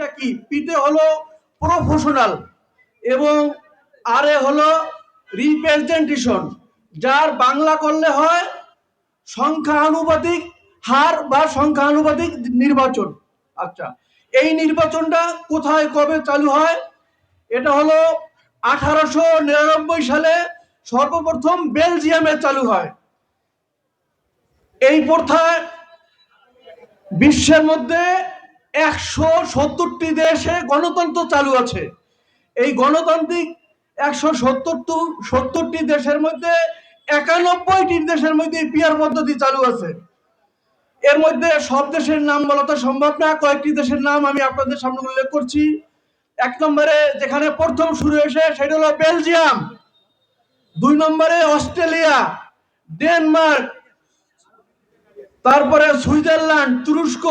পিটা কি? পিতে হলো প্রফেশনাল এবং আরে হলো রিপ্রেজেন্টেশন যার বাংলা করলে হয় সংখ্যা আনুপাতিক হার বা সংখ্যা আনুপাতিক নির্বাচন। আচ্ছা এই নির্বাচনটা কোথায়, কবে চালু হয়? এটা হলো আঠারোশো নিরানব্বই সালে সর্বপ্রথম বেলজিয়ামে চালু হয়। এই প্রথায় বিশ্বের মধ্যে একশো সত্তরটি দেশে গণতন্ত্র চালু আছে। এই গণতান্ত্রিক একশো সত্তর সত্তরটি দেশের মধ্যে একানব্বইটি দেশের মধ্যে পিয়ার পদ্ধতি চালু আছে। এর মধ্যে সব দেশের নাম বলা তো সম্ভব না, কয়েকটি দেশের নাম আমি আপনাদের সামনে উল্লেখ করছি। এক নম্বরে যেখানে প্রথম শুরু হয়েছে, সেটা হলো বেলজিয়াম। দুই নম্বরে অস্ট্রেলিয়া, ডেনমার্ক, তারপরে সুইজারল্যান্ড, তুরস্ক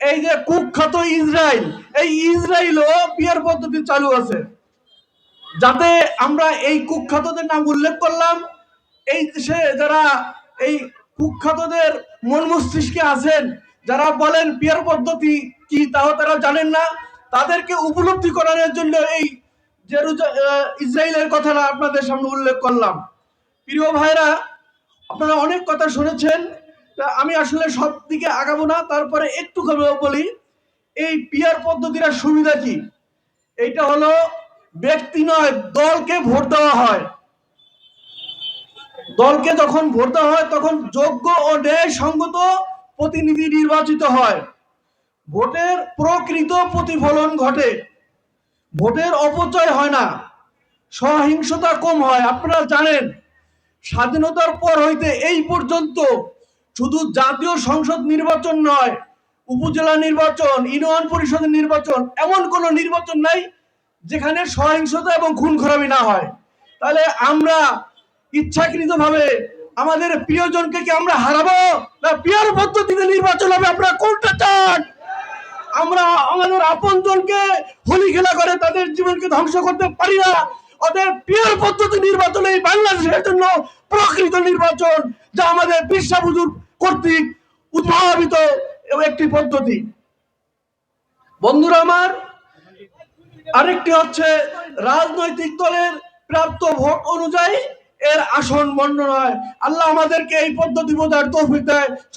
এই যে কুখ্যাত ইসরায়েল, এই ইসরায়েলও বিয়ার পদ্ধতি চালু আছে। যাতে আমরা এই কুখ্যাতদের নাম উল্লেখ করলাম, এই দেশে যারা এই কুখ্যাতদের মন মস্তিষ্কে আছেন, যারা বলেন বিয়ার পদ্ধতি কি, তাও তারা জানেন না। তাদেরকে উপলব্ধি করানোর জন্য এই ইসরায়েলের কথাটা আপনাদের সামনে উল্লেখ করলাম। প্রিয় ভাইরা, আপনারা অনেক কথা শুনেছেন আমি আসলে সব দিকে আগাবো না, তারপরে একটু বলি, এই পিয়ার পদ্ধতির সুবিধা কি? এইটা হলো ব্যক্তি নয়, দলকে ভোট দেওয়া হয়। দলকে যখন ভোট দেওয়া হয়, তখন যোগ্য ও ন্যায় সঙ্গত প্রতিনিধি নির্বাচিত হয়। ভোটের প্রকৃত প্রতিফলন ঘটে। ভোটের অপচয় হয় না। সহিংসতা কম হয়। আপনারা জানেন, স্বাধীনতার পর হইতে এই পর্যন্ত শুধু জাতীয় সংসদ নির্বাচন নয়, উপজেলা নির্বাচন, ইউনিয়ন পরিষদের নির্বাচন, এমন কোন নির্বাচন নাই যেখানে সহিংসতা এবং খুন খরাবি না হয়। তাহলে আমরা ইচ্ছাকৃতভাবে আমাদের প্রিয়জনকে কি আমরা হারাবো? না পিয়ার পদ্ধতিতে নির্বাচন হবে? আপনারা কোনটা চান? আমরা আমাদের আপনজনকে হোলি খেলা করে তাদের জীবনকে ধ্বংস করতে পারি না। ওদের পিয়ার পদ্ধতি নির্বাচন এই বাংলাদেশের জন্য প্রকৃত নির্বাচন, যা আমাদের বিশ্বাবুজুর কর্তৃক উদ্ভাবিত একটি পদ্ধতি। বন্ধুরা আমার, আরেকটি হচ্ছে রাজনৈতিক দলের প্রাপ্ত ভোট অনুযায়ী এর আসন বর্ণনায় হয়। আল্লাহ আমাদেরকে এই পদ্ধতি বোঝার তৌফিক দেয়।